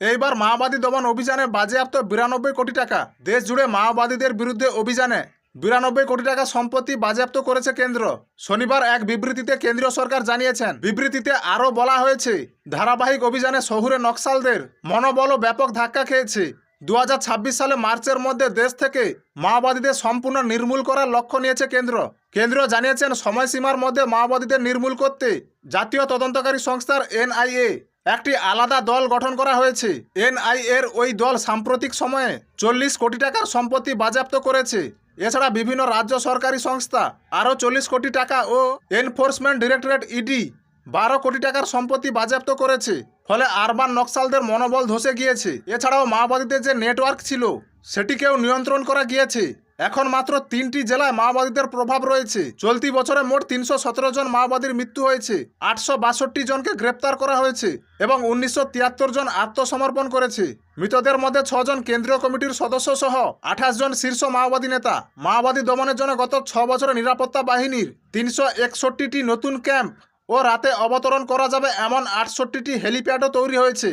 এইবার মাওবাদী দমন অভিযানে বাজেয়াপ্ত বিরানব্বই কোটি টাকা। দেশ জুড়ে মাওবাদীদের বিরুদ্ধে অভিযানে বিরানব্বই কোটি টাকা সম্পত্তি বাজেয়াপ্ত করেছে কেন্দ্র। শনিবার এক বিবৃতিতে কেন্দ্রীয় সরকার জানিয়েছেন, বিবৃতিতে আরও বলা হয়েছে, ধারাবাহিক অভিযানে শহুরে নকশালদের মনোবলও ব্যাপক ধাক্কা খেয়েছে। দু হাজার ছাব্বিশ সালে মার্চের মধ্যে দেশ থেকে মাওবাদীদের সম্পূর্ণ নির্মূল করার লক্ষ্য নিয়েছে কেন্দ্র। কেন্দ্র জানিয়েছেন, সময়সীমার মধ্যে মাওবাদীদের নির্মূল করতে জাতীয় তদন্তকারী সংস্থার এনআইএ একটি আলাদা দল গঠন করা হয়েছে। এনআইএর ওই দল সাম্প্রতিক সময়ে চল্লিশ কোটি টাকার সম্পত্তি বাজেয়াপ্ত করেছে। এছাড়া বিভিন্ন রাজ্য সরকারি সংস্থা আরও চল্লিশ কোটি টাকা ও এনফোর্সমেন্ট ডিরেক্টরেট ইডি বারো কোটি টাকার সম্পত্তি বাজেয়াপ্ত করেছে। ফলে আরবান নকশালদের মনোবল ধসে গিয়েছে। এছাড়াও মাওবাদীদের যে নেটওয়ার্ক ছিল, সেটিকেও নিয়ন্ত্রণ করা গিয়েছে। এখন মাত্র তিনটি জেলায় মাওবাদীদের প্রভাব রয়েছে। চলতি বছরে মোট তিনশো সতেরো জন মাওবাদীর মৃত্যু হয়েছে। আটশো বাষট্টি জনকে গ্রেপ্তার করা হয়েছে এবং উনিশশো তিয়াত্তর জন আত্মসমর্পণ করেছে। মৃতদের মধ্যে ছজন কেন্দ্রীয় কমিটির সদস্য সহ আঠাশ জন শীর্ষ মাওবাদী নেতা। মাওবাদী দমনের জন্য গত ছ বছরে নিরাপত্তা বাহিনীর তিনশো একষট্টিটি নতুন ক্যাম্প ও রাতে অবতরণ করা যাবে এমন আটষট্টিটি হেলিপ্যাডও তৈরি হয়েছে।